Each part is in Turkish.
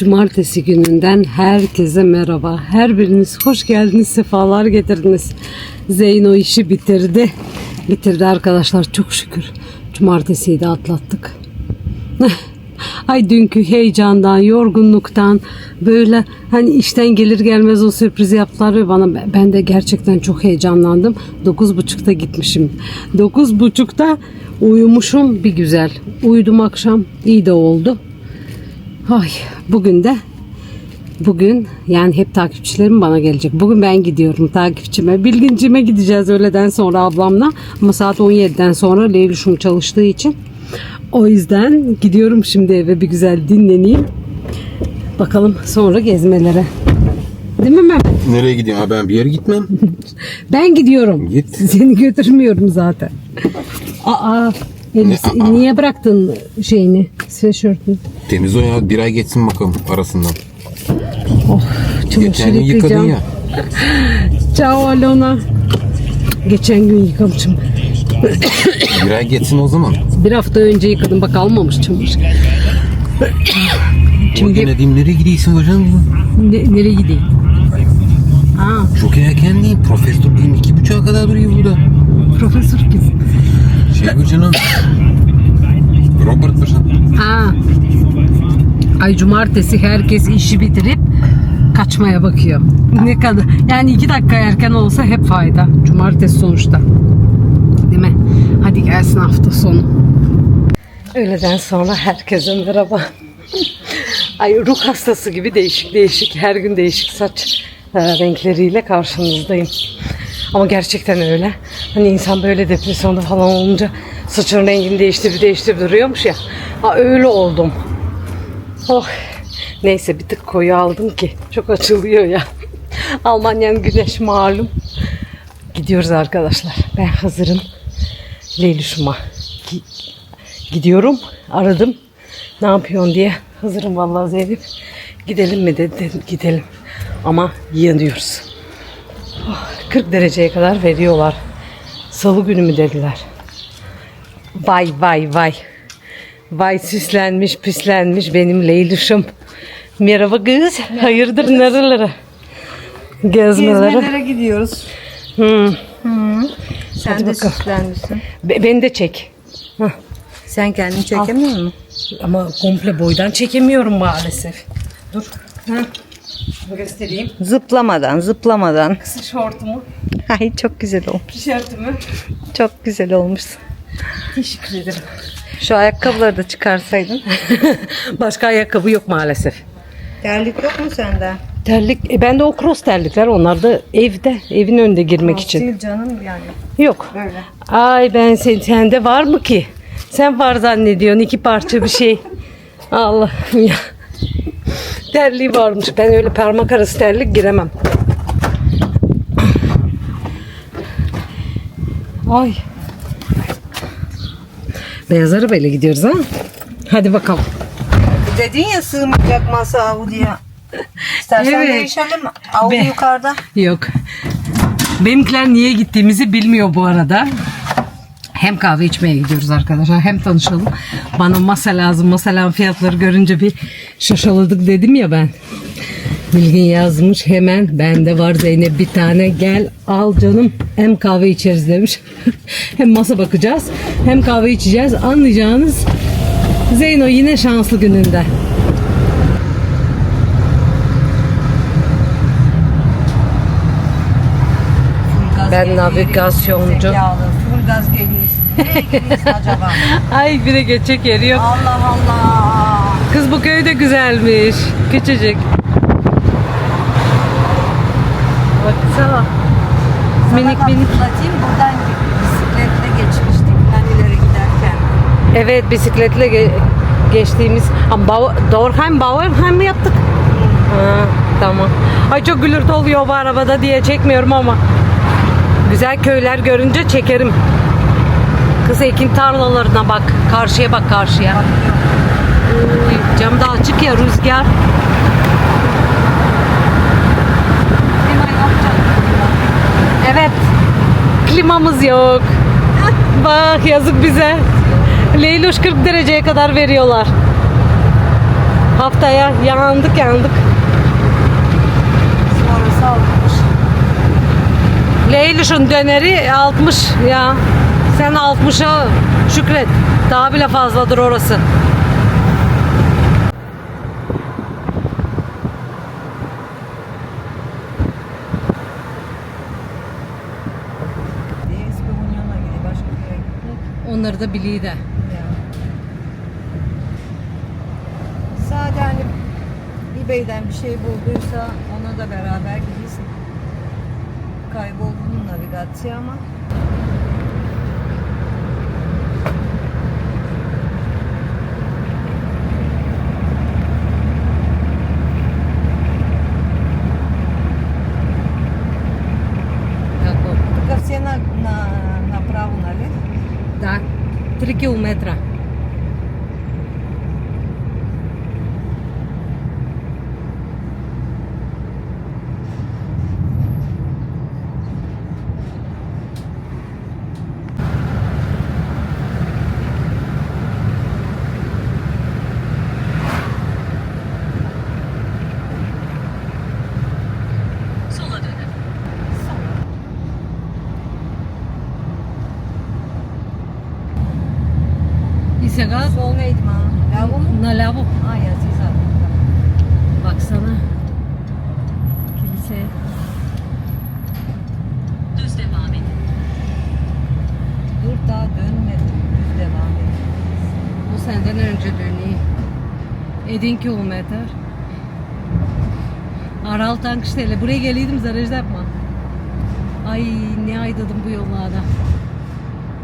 Cumartesi gününden herkese merhaba. Her biriniz hoş geldiniz, sefalar getirdiniz. Zeyno işi bitirdi. Bitirdi arkadaşlar çok şükür. Cumartesiyi de atlattık. Ay dünkü heyecandan, yorgunluktan böyle hani işten gelir gelmez o sürprizi yaptılar ve bana ben de gerçekten çok heyecanlandım. 9.30'da gitmişim. 9.30'da uyumuşum bir güzel. Uyudum akşam iyi de oldu. Ay bugün de bugün yani hep takipçilerim bana gelecek. Bugün ben gidiyorum takipçime. Bilgincime gideceğiz öğleden sonra ablamla. Ama saat 17'den sonra Leylüş'üm çalıştığı için. O yüzden gidiyorum şimdi eve bir güzel dinleneyim. Bakalım sonra gezmelere. Değil mi Mehmet? Nereye gideyim? Ha ben bir yere gitmem. Ben gidiyorum. Git. Seni götürmüyorum zaten. Aa, elbise- Ne aa? niye bıraktın şeyini, sweatshirt'ünü? Temiz o ya. Bir ay geçsin bakalım arasından. Çamaşır Geçen gün yıkadın ya. Ciao Alona. Geçen gün yıkamışım. Bir ay geçsin o zaman. Bir hafta önce yıkadım. Bak almamış çamaşır. Bugün ne diyeyim nereye gidiyorsun hocam? Ne, nereye gideyim? Aa, Çok erken değil. Profesör diyeyim iki buçuğa kadar duruyor burada. profesör kim? Şey bu Ay cumartesi herkes işi bitirip kaçmaya bakıyor. Ne kadar yani iki dakika erken olsa hep fayda. Cumartesi sonuçta. Değil mi? Hadi gelsin hafta sonu. Öğleden sonra herkese merhaba. Ay ruh hastası gibi değişik değişik her gün değişik saç e, renkleriyle karşınızdayım. Ama gerçekten öyle. Hani insan böyle depresyonda falan olunca saçın rengini değiştirip değiştirip duruyormuş ya. Ha, öyle oldum. Oh. Neyse bir tık koyu aldım ki çok açılıyor ya. Almanya'nın güneş malum. Gidiyoruz arkadaşlar. Ben hazırım. Leylüş'uma gi- gidiyorum. Aradım. Ne yapıyorsun diye. Hazırım vallahi Zeynep. Gidelim mi dedi. Dedim, Gidelim. Ama yanıyoruz. Oh, 40 dereceye kadar veriyorlar. Salı günü mü dediler. Vay vay vay. Vay süslenmiş pislenmiş benim Leylüş'üm. Merhaba kız. Hayırdır nerelere? Gezmelere. Gezmelere gidiyoruz. Hmm. Sen Hadi de bakalım. süslenmişsin. Be- beni de çek. Hah. Sen kendini çekemiyor musun? Ama komple boydan çekemiyorum maalesef. Dur. Heh. Göstereyim. Zıplamadan, zıplamadan. Kısa şortumu, Ay çok güzel olmuş. tişörtümü. Çok güzel olmuşsun. Teşekkür ederim. Şu ayakkabıları da çıkarsaydın. Başka ayakkabı yok maalesef. Terlik yok mu sende? Terlik, e, bende o cross terlikler. Onlar da evde, evin önünde girmek için. Değil canım yani. Yok. Böyle. Ay ben sen, sende var mı ki? Sen var zannediyorsun iki parça bir şey. Allah'ım ya. Terliği varmış. Ben öyle parmak arası terlik giremem. Ay. Beyaz arabayla gidiyoruz ha. Hadi bakalım. Dedin ya sığmayacak masa Audi'ye. İstersen Evet. değişelim. Audi Be- yukarıda. Yok. Benimkiler niye gittiğimizi bilmiyor bu arada. Hem kahve içmeye gidiyoruz arkadaşlar hem tanışalım. Bana masa lazım. Masaların fiyatları görünce bir şaşaladık dedim ya ben. Bilgin yazmış hemen bende var Zeynep bir tane gel al canım hem kahve içeriz demiş. hem masa bakacağız hem kahve içeceğiz anlayacağınız Zeyno yine şanslı gününde. Ben navigasyoncu. Full gaz. Nereye gidiyorsun acaba? Ay bire geçecek yeri yok. Allah Allah. Kız bu köy de güzelmiş. Küçücük. Baksana. Minik minik. hatırlatayım. Buradan bisikletle geçmiştik. Ben ileri giderken. Evet bisikletle ge- geçtiğimiz. Ama Bau- Dorheim, Bauerheim mi yaptık? Ha, tamam. Ay çok gülürtü oluyor bu arabada diye çekmiyorum ama. Güzel köyler görünce çekerim. Kız ekin tarlalarına bak. Karşıya bak karşıya. Uy, cam da açık ya rüzgar. Evet. Klimamız yok. Bak yazık bize. Leyloş 40 dereceye kadar veriyorlar. Haftaya yandık yandık. Leylüş'ün döneri 60 ya. Sen 60'a şükret. Daha bile fazladır orası. Eski Bunyon'a gidiyor. Başka bir yere gitmek. Onları da de. Yani. Sadece hani eBay'den bir şey bulduysa ona da beraber gidiyorsun. Kaybolduğun navigasyon ama 3 quilômetros 7 kilometr. Aral Tankıştayla. Buraya geliydim zarajda yapma. Ay ne aydadım bu yollarda.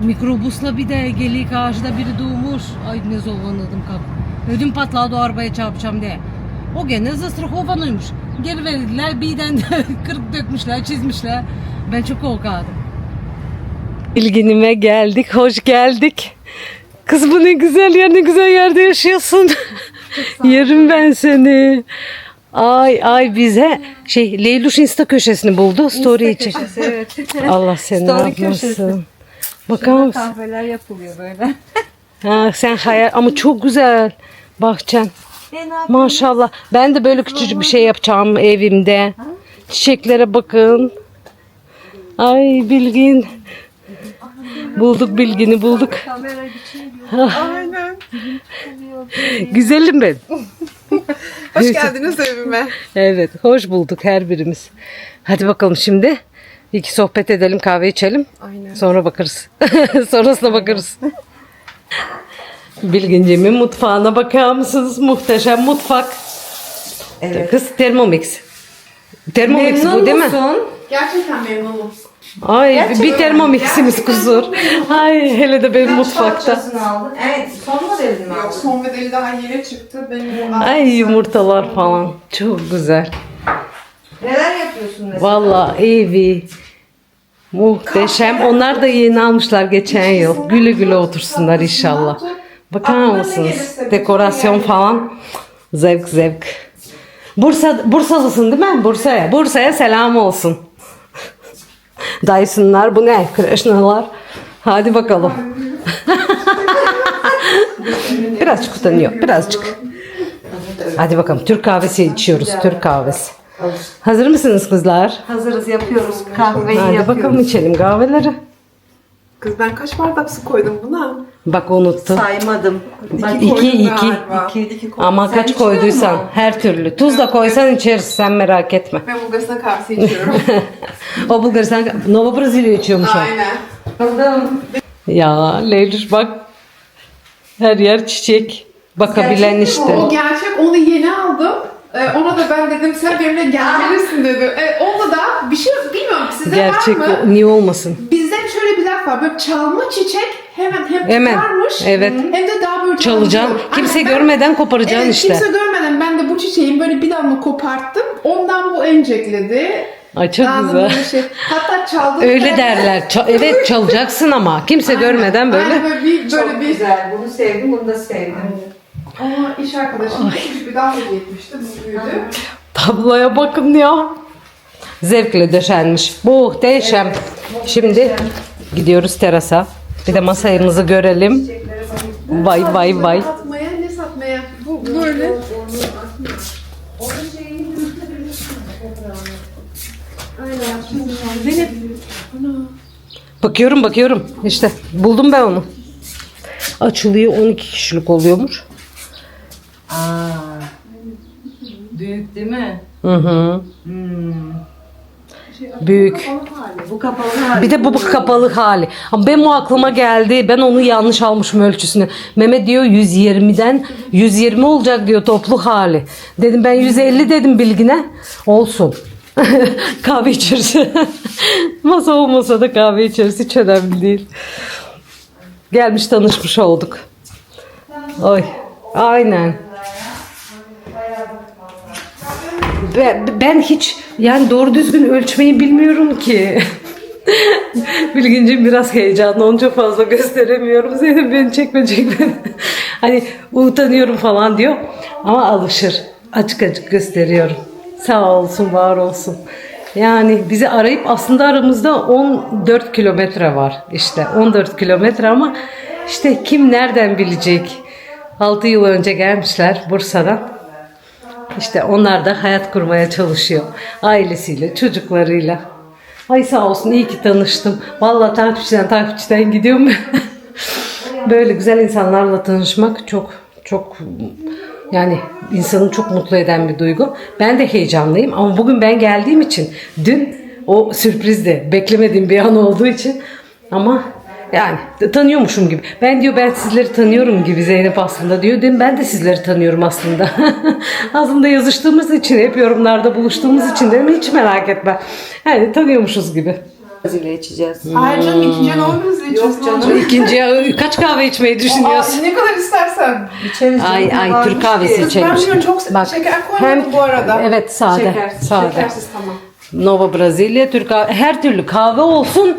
Mikrobusla bir de geli karşıda biri doğmuş. Ay ne zorlandım kap. Ödüm patladı o arabaya çarpacağım diye. O gene zıstrıhovanıymış. Geri verdiler birden de kırıp dökmüşler çizmişler. Ben çok korkardım. İlginime geldik, hoş geldik. Kız bu ne güzel yer, ne güzel yerde yaşıyorsun. Yerim ben seni. Ay ay bize şey Leyluş Insta köşesini buldu story için. evet. Allah seni Story köşesi. Bakar mısın? Kahveler yapılıyor böyle. Ha, sen hayal ama çok güzel bahçen. E? Maşallah. Ben de böyle küçücük bir şey yapacağım evimde. Çiçeklere bakın. Ay Bilgin. Bulduk Bilgin'i bulduk. Aynen. Güzelim ben. Hoş geldiniz evime. Evet, hoş bulduk her birimiz. Hadi bakalım şimdi. İki sohbet edelim, kahve içelim. Aynen. Sonra bakarız. Sonrasına bakarız. Bilgincimin mutfağına bakar mısınız? Muhteşem mutfak. Evet. Kız Thermomix. Thermomix bu değil mi? Gerçekten memnunum. Ay bir Thermomix'imiz kusur. Ay hele de benim mutfakta. Parçasını aldın. Evet. Son modelini mi Yok aldın? son modeli daha yeni çıktı. Benim Ay yumurtalar falan. Çok güzel. Neler yapıyorsun mesela? Vallahi evi muhteşem. Onlar da yeni almışlar geçen yıl. Güle güle otursunlar inşallah. Bakar mısınız? Dekorasyon falan. Zevk zevk. Bursa Bursalısın değil mi? Bursa'ya. Bursa'ya selam olsun. Dyson'lar bu ne? Krishnalar. Hadi bakalım. birazcık utanıyor. Birazcık. Hadi bakalım. Türk kahvesi içiyoruz. Türk kahvesi. Hazır mısınız kızlar? Hazırız yapıyoruz. Kahveyi Hadi yapıyoruz. bakalım içelim kahveleri. Kız ben kaç bardak su koydum buna? Bak unuttum. Saymadım. İki, İki, iki. galiba. İki. İki. Ama Sen kaç koyduysan musun? her türlü. Tuz da koysan içeriz sen merak etme. Ben Bulgaristan kahvesi içiyorum. O Bulgaristan, Nova Brezilya içiyormuş. Aynen. Buldum. Ya Leyluş bak. Her yer çiçek. Bakabilen işte. O gerçek onu yeni aldım. Ee, ona da ben dedim sen benimle gelmelisin dedi. Ee, onda da bir şey bilmiyorum sizde Gerçek var mı? o. Niye olmasın? Bizde şöyle bir laf var. Böyle çalma çiçek hemen hem Hemen, tutarmış. evet. Hem de daha böyle Çalacaksın. canlı. Kimse Aynen, ben- görmeden koparacaksın Evet işte. kimse görmeden ben de bu çiçeğin böyle bir damla koparttım. Ondan bu encekledi. Ay çok Anladın güzel. Şey. Hatta çaldım. Öyle derler. Ça- evet çalacaksın ama. Kimse görmeden böyle. Aynen böyle bir, Çok böyle bir güzel. Bunu sevdim, bunu da sevdim. Ama iş arkadaşım küçük bir daha hediye etmişti. Bu büyüdü. Tabloya bakın ya. Zevkle döşenmiş. Muhteşem. Şimdi Gidiyoruz terasa. Bir de masayımızı görelim. Vay vay vay. Satmaya ne satmaya? Bu böyle. Zeynep. Bakıyorum bakıyorum. İşte buldum ben onu. Açılıyor 12 kişilik oluyormuş. Aa, büyük değil mi? Hı hı. Hmm. Büyük. Bu kapalı hali. Bir de bu kapalı hali. Ama benim o aklıma geldi. Ben onu yanlış almışım ölçüsünü. Mehmet diyor 120'den 120 olacak diyor toplu hali. Dedim ben 150 dedim bilgine. Olsun. kahve içeriz. Masa olmasa da kahve içeriz. Hiç önemli değil. Gelmiş tanışmış olduk. Oy. Aynen. Ben, hiç yani doğru düzgün ölçmeyi bilmiyorum ki. Bilgincim biraz heyecanlı. Onu çok fazla gösteremiyorum. Zeynep beni çekme çekme. hani utanıyorum falan diyor. Ama alışır. Açık açık gösteriyorum. Sağ olsun, var olsun. Yani bizi arayıp aslında aramızda 14 kilometre var. işte 14 kilometre ama işte kim nereden bilecek? 6 yıl önce gelmişler Bursa'dan. İşte onlar da hayat kurmaya çalışıyor. Ailesiyle, çocuklarıyla. Ay sağ olsun iyi ki tanıştım. Vallahi takipçiden takipçiden gidiyorum. Böyle güzel insanlarla tanışmak çok çok yani insanı çok mutlu eden bir duygu. Ben de heyecanlıyım ama bugün ben geldiğim için dün o sürprizdi. Beklemediğim bir an olduğu için ama yani tanıyormuşum gibi. Ben diyor ben sizleri tanıyorum gibi Zeynep aslında diyor. Dedim ben de sizleri tanıyorum aslında. aslında yazıştığımız için hep yorumlarda buluştuğumuz için dedim hiç merak etme. Yani tanıyormuşuz gibi. Ile içeceğiz. Hayır canım ikinci ne olur hızlı içiyorsun. canım. İkinciye kaç kahve içmeyi düşünüyorsun? Aa, ne kadar istersen. İçeriz. Ay ay Türk kahvesi ki. içelim. Ben biliyorum çok şeker koymadım bu arada. Evet sade. Şekersiz, sade. şekersiz tamam. Nova Brezilya Türk kahve. Her türlü kahve olsun.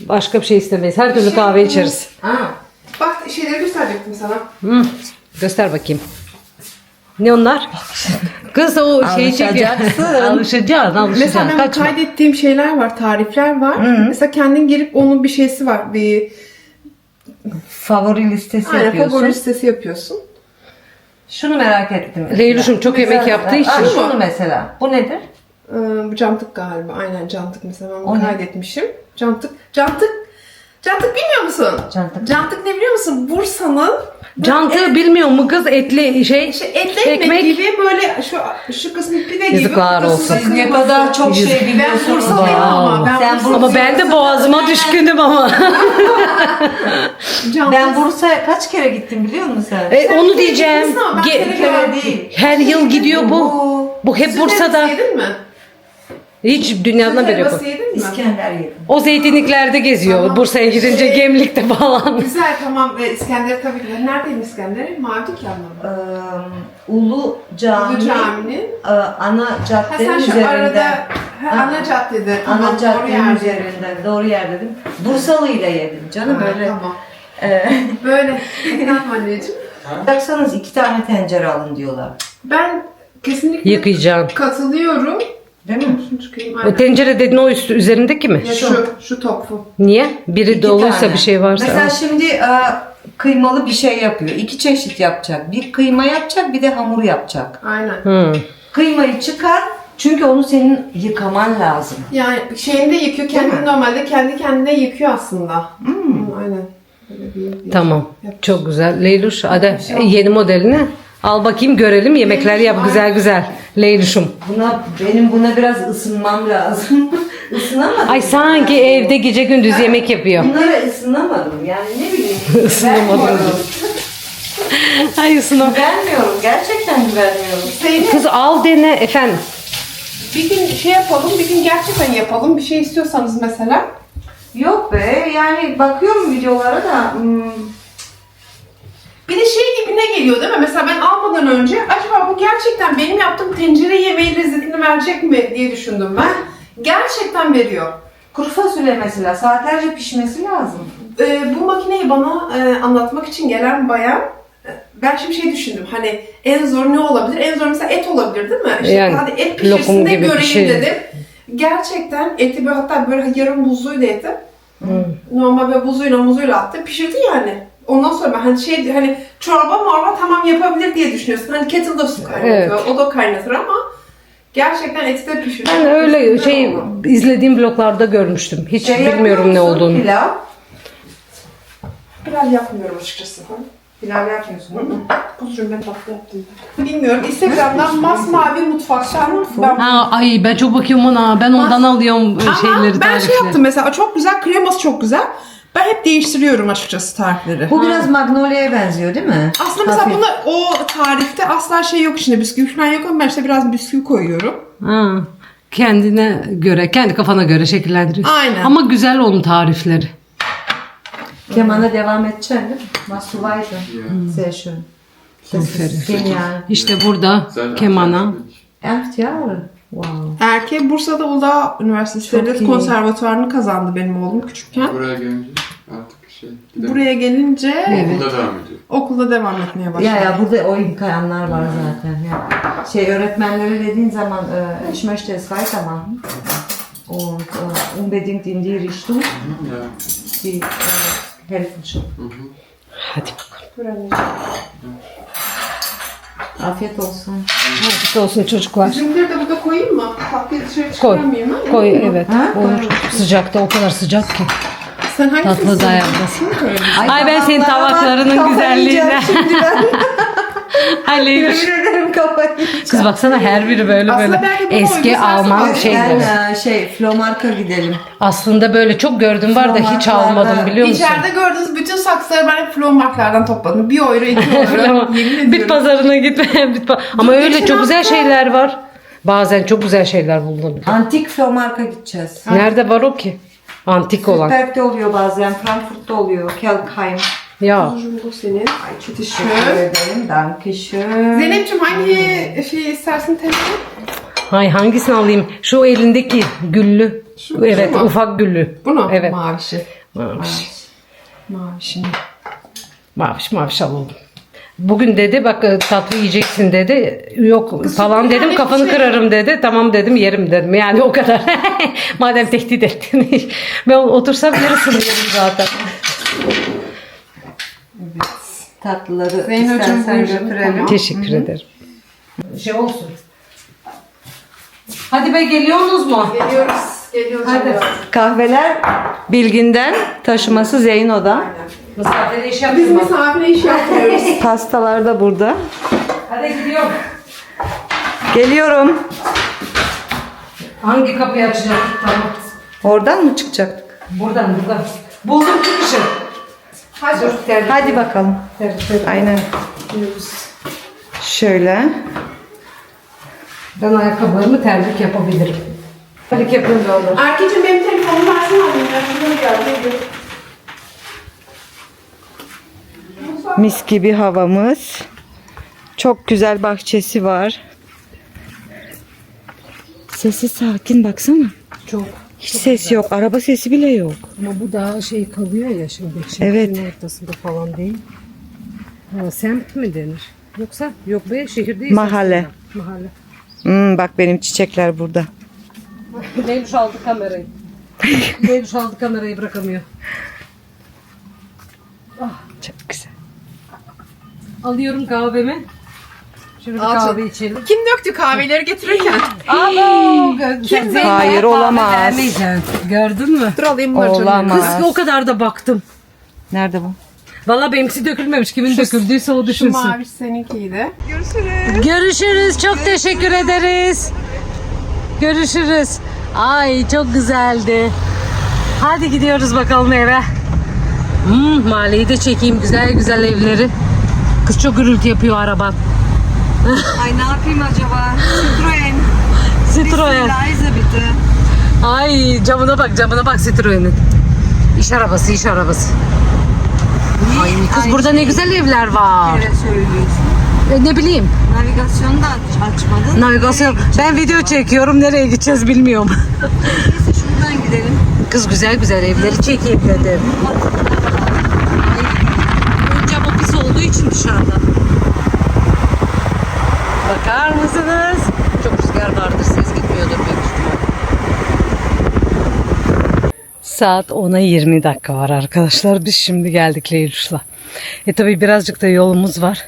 Başka bir şey istemeyiz. Her türlü kahve içeriz. Ha. Bak şeyleri gösterecektim sana. Hı. Göster bakayım. Ne onlar? Kız o şey çekiyor. Alışacaksın. Alışacaksın, alışacaksın. Mesela ben Kaçma. kaydettiğim şeyler var, tarifler var. Mesela kendin girip onun bir şeysi var. Bir Favori listesi aynen, yapıyorsun. favori listesi yapıyorsun. Şunu merak ettim. mesela. Leylüş'üm çok yemek Güzel. yaptığı için. Aa, şunu mesela. Bu nedir? Ee, bu cantık galiba. Aynen cantık mesela ben O bunu ne? kaydetmişim. Cantık. Cantık. Cantık bilmiyor musun? Cantık. Cantık ne biliyor musun? Bursa'nın Cantığı bilmiyor mu kız etli şey? işte etli ekmek, gibi böyle şu şu kısmı pide gibi. Yazıklar olsun. Siz ne kadar çok şey Ben biliyorsunuz. Bursalıyım ama. Ben, Sen Bursalıyım. Ama ben de boğazıma düşkünüm ama. Ben Bursa'ya kaç kere gittim biliyor musun sen? E, onu diyeceğim. ben Ge- her yıl gidiyor bu. Bu hep Süt Bursa'da. yedin mi? Hiç dünyadan Süt beri yok. helvası yedin mi? İskender yedim. O zeytinliklerde geziyor. Tamam. Bursa'ya gidince Şey- Gemlik'te falan. Güzel tamam. Ve İskender tabii ki. de. Neredeyim İskender'in? Mavi dükkanında mı? Ee, Ulu Cami. Bu caminin. e, ana Ha caddenin sen şu üzerinde. arada ha, Ha. ana caddede. Tamam, Ana doğru caddenin yerde. üzerinde. Doğru yer dedim. Bursalı ile yedim canım Ha, öyle. Tamam. Ee, Böyle. Efendim anneciğim. baksanız iki tane tencere alın diyorlar. Ben kesinlikle Yıkayacaksın. katılıyorum. Değil mi? Şunu çıkayım. O Aynen. tencere dediğin o üstü üzerindeki mi? Ya şu, şu topu. Niye? Biri İki doluysa tane. bir şey varsa. Mesela şimdi e, kıymalı bir şey yapıyor. İki çeşit yapacak. Bir kıyma yapacak bir de hamur yapacak. Aynen. Hı. Kıymayı çıkar çünkü onu senin yıkaman lazım. Yani şeyinde yıkıyor. Değil Kendi mi? normalde kendi kendine yıkıyor aslında. Hı, aynen. Böyle bir- bir- Tamam. Çok güzel. Leyluş hadi şey yeni modelini al bakayım görelim. Yemekler yap güzel güzel. Leyluş'um. Buna benim buna biraz ısınmam lazım. Isınamadım. Ay sanki evde gece gündüz yemek yapıyor. Bunlara ısınamadım. Yani ne bileyim. Isınamadım. Ay Suna. Güvenmiyorum. Gerçekten güvenmiyorum. Zeynep, Kız al dene efendim. bir gün şey yapalım, bir gün gerçekten yapalım. Bir şey istiyorsanız mesela. Yok be. Yani bakıyorum videolara da. hmm, Bir de şey gibi ne geliyor değil mi? Mesela ben almadan önce acaba bu gerçekten benim yaptığım tencere yemeği lezzetini verecek mi diye düşündüm ben. Gerçekten veriyor. kuru fasulye mesela saatlerce pişmesi lazım. Ee, bu makineyi bana e, anlatmak için gelen bayan e, ben şimdi şey düşündüm hani en zor ne olabilir? En zor mesela et olabilir değil mi? İşte Yani, hadi et pişirsin de gibi bir göreyim şey. dedim. Gerçekten eti böyle hatta böyle yarım buzluydu eti. Hmm. Normal böyle buzuyla muzuyla attı. Pişirdi yani. Ondan sonra ben hani şey hani çorba morba tamam yapabilir diye düşünüyorsun. Hani kettle'da su kaynatıyor. O da kaynatır ama Gerçekten eti de pişiriyor. Ben öyle şey izlediğim bloglarda görmüştüm. Hiç Şey bilmiyorum ne olduğunu. Pilav. Pilav yapmıyorum açıkçası. Pilav yapmıyorsun değil mi? Kuzucuğum ben tatlı yaptım. Bilmiyorum. Instagram'dan masmavi mutfaktan ben Ha, ay ben çok bakıyorum ona. Ben ondan alıyorum Ama şeyleri ben tarifleri. şey yaptım mesela çok güzel kreması çok güzel. Ben hep değiştiriyorum açıkçası tarifleri. Bu biraz Magnolia'ya benziyor değil mi? Aslında mesela Hafif. bunda o tarifte asla şey yok içinde bisküvi falan yok ama ben işte biraz bisküvi koyuyorum. Ha, kendine göre, kendi kafana göre şekillendiriyorsun. Aynen. Ama güzel onun tarifleri. Kemana devam edeceksin değil mi? Du weiter? Sehr schön. Das ist genial. İşte burada kemana. Acht Jahre. Wow. Erkeği Bursa'da Uludağ Üniversitesi Çok Devlet iyi. Konservatuvarını kazandı benim oğlum küçükken. Buraya gelince artık şey. gidelim. Buraya gelince Okulda devam ediyor. okulda devam etmeye başladı. Ya ya burada o imkanlar var zaten. Ya. Şey öğretmenlere dediğin zaman e, ich möchte es weitermachen und e, unbedingt in die Richtung die e, helfen schon. Hadi bakalım. Anneciğim. Afiyet olsun. Afiyet olsun çocuklar. Bizimkileri de burada koyayım mı? Tatlıyı dışarı Koy. çıkaramayayım ha? Koy evet. Ha? Olur. Sıcakta o kadar sıcak ki. Sen hangisini Tatlı seviyorsun? dayanmasın. Koyalım. Ay ben senin tabaklarının güzelliğine. Şimdi ben Ay kafayı. Kız baksana her biri böyle Aslında böyle belki eski Alman var. şeyleri. Ben e, şey Flomarka gidelim. Aslında böyle çok gördüm var da hiç Romanlarda almadım biliyor musun? İçeride gördüğünüz bütün saksıları ben hep Flowmark'lardan topladım. 1 euro, 2 euro. Yemin ediyorum. Bit pazarına gitme. Bit pa- Ama Dur, öyle geçen çok güzel hafta- şeyler var. Bazen çok güzel şeyler bulunabilir. Antik Flomarka gideceğiz. Nerede var o ki? Antik olan. Berk'te oluyor bazen, Frankfurt'ta oluyor, Kelkheim. Ya. Kuzucuğum bu senin. Ay çok Teşekkür teşekkür ederim, dankeschön. Zeynep'ciğim hangi şey istersin temizle? Hay hangisini alayım? Şu elindeki güllü. Şu- evet mu? ufak güllü. Bu mu? Evet. Mavişi. Maviş. Mavişi. Maviş maviş alalım. Bugün dedi bak e, tatlı yiyeceksin dedi. Yok falan yani dedim kafanı şey- kırarım dedi. Tamam dedim yerim dedim. Yani o kadar. Madem tehdit ettin. ben otursam yarısını yerim zaten. Tatlıları Zeynep'ciğim istersen buyurun, götürelim. tamam. Teşekkür ederim. Şey olsun. Hadi be geliyorsunuz mu? Geliyoruz. Geliyoruz. Hadi. Kahveler Bilgin'den, taşıması Zeyno'dan. Misafir iş Biz yapayım. bak. misafire iş yapmıyoruz. Pastalar da burada. Hadi gidiyorum. Geliyorum. Hangi kapıyı açacağım? Tamam. Oradan mı çıkacaktık? Buradan buradan. Buldum çıkışı. Hadi. Dur. Hadi bakalım. terlik. Aynen. Şöyle. Ben ayakkabılarımı terlik yapabilirim. Terlik da olur. Erkeciğim benim telefonumu versene geldi. Mis gibi havamız. Çok güzel bahçesi var. Sesi sakin baksana. Çok. Hiç ses yok. Araba sesi bile yok. Ama bu daha şey kalıyor ya şimdi. Evet. Şehrin ortasında falan değil. Ha, semt mi denir? Yoksa yok be şehirdeyiz. Mahalle. aslında. Mahalle. Hmm, bak benim çiçekler burada. Leyluş aldı kamerayı. Leyluş aldı kamerayı bırakamıyor. Çok güzel. Alıyorum kahvemi. Şimdi bir kahve içelim. Kim döktü kahveleri getirirken? Alo. Kim Hayır, olamaz. Gördün mü? Dur alayım. Olamaz. Kız o kadar da baktım. Nerede bu? Valla benimkisi dökülmemiş. Kimin döküldüyse o Şu düşünsün. mavi seninkiydi. Görüşürüz. Görüşürüz. Çok teşekkür ederiz. Görüşürüz. Ay çok güzeldi. Hadi gidiyoruz bakalım eve. Hmm, mahalleyi de çekeyim. Güzel güzel evleri. Kız çok gürültü yapıyor araban. Ay ne yapayım acaba? Citroen. Citroen. Bitte. Ay camına bak camına bak Citroen'in. İş arabası iş arabası. Ay kız burada ne güzel evler var. Nereye söylüyorsun? E, ne bileyim. Navigasyonu da aç- açmadın. Navigasyon. Ben video çekiyorum. Nereye gideceğiz bilmiyorum. Neyse şuradan gidelim. Kız güzel güzel evleri çekeyim dedim. Ön camı pis olduğu için dışarıda. Bakar mısınız? Çok rüzgar vardır. Ses gitmiyordur büyük ihtimal. Saat 10'a 20 dakika var arkadaşlar. Biz şimdi geldik Leylüş'la. E tabi birazcık da yolumuz var.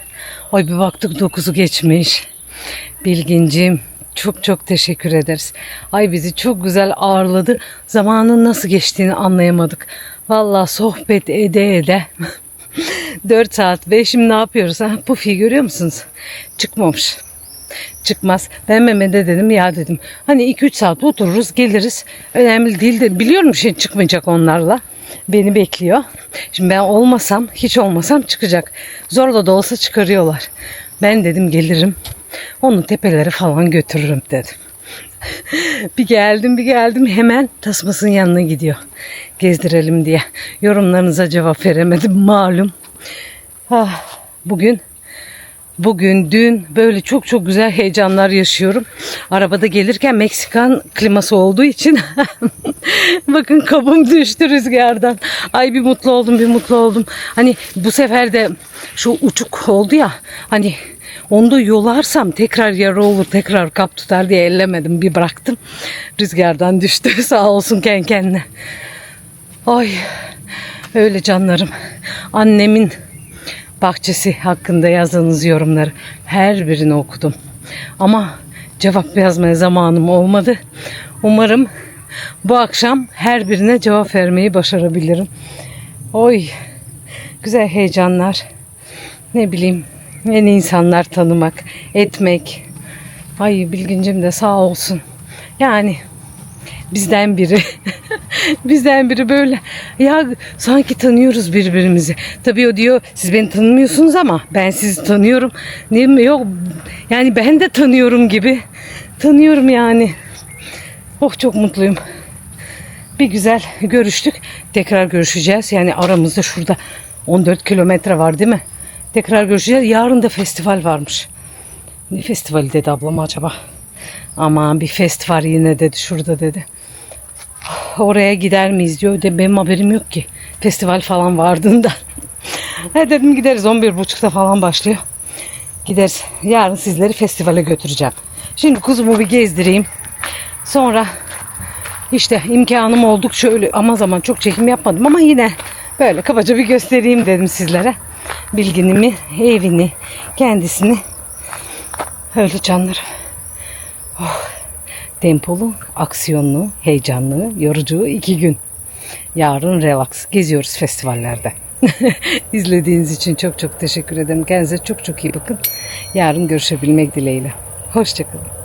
Oy bir baktık 9'u geçmiş. Bilgincim çok çok teşekkür ederiz. Ay bizi çok güzel ağırladı. Zamanın nasıl geçtiğini anlayamadık. Vallahi sohbet ede ede 4 saat ve şimdi ne yapıyoruz? Ha? Pufi'yi görüyor musunuz? Çıkmamış. Çıkmaz. Ben Mehmet'e dedim ya dedim. Hani 2-3 saat otururuz geliriz. Önemli değil de biliyorum şey çıkmayacak onlarla. Beni bekliyor. Şimdi ben olmasam hiç olmasam çıkacak. Zorla da olsa çıkarıyorlar. Ben dedim gelirim. Onu tepeleri falan götürürüm dedim. bir geldim bir geldim hemen tasmasının yanına gidiyor. Gezdirelim diye. Yorumlarınıza cevap veremedim malum. Ah, bugün Bugün, dün böyle çok çok güzel heyecanlar yaşıyorum. Arabada gelirken Meksikan kliması olduğu için bakın kabım düştü rüzgardan. Ay bir mutlu oldum, bir mutlu oldum. Hani bu sefer de şu uçuk oldu ya hani onu da yolarsam tekrar yara olur, tekrar kap tutar diye ellemedim. Bir bıraktım. Rüzgardan düştü sağ olsun kendi kendine. Ay öyle canlarım. Annemin bahçesi hakkında yazdığınız yorumları her birini okudum. Ama cevap yazmaya zamanım olmadı. Umarım bu akşam her birine cevap vermeyi başarabilirim. Oy güzel heyecanlar. Ne bileyim yeni insanlar tanımak, etmek. Ay Bilgincim de sağ olsun. Yani bizden biri. bizden biri böyle. Ya sanki tanıyoruz birbirimizi. Tabii o diyor siz beni tanımıyorsunuz ama ben sizi tanıyorum. Değil mi? Yok yani ben de tanıyorum gibi. Tanıyorum yani. Oh çok mutluyum. Bir güzel görüştük. Tekrar görüşeceğiz. Yani aramızda şurada 14 kilometre var değil mi? Tekrar görüşeceğiz. Yarın da festival varmış. Ne festivali dedi ablam acaba? Aman bir festival yine dedi şurada dedi. Oraya gider miyiz diyor. De benim haberim yok ki. Festival falan vardığında. ha dedim gideriz 11.30'da falan başlıyor. Gideriz. Yarın sizleri festivale götüreceğim. Şimdi kuzumu bir gezdireyim. Sonra işte imkanım oldukça öyle ama zaman çok çekim yapmadım ama yine böyle kabaca bir göstereyim dedim sizlere. Bilginimi, evini, kendisini. Öyle canlar. Tempolu, aksiyonlu, heyecanlı, yorucu iki gün. Yarın relax. Geziyoruz festivallerde. İzlediğiniz için çok çok teşekkür ederim. Kendinize çok çok iyi bakın. Yarın görüşebilmek dileğiyle. Hoşçakalın.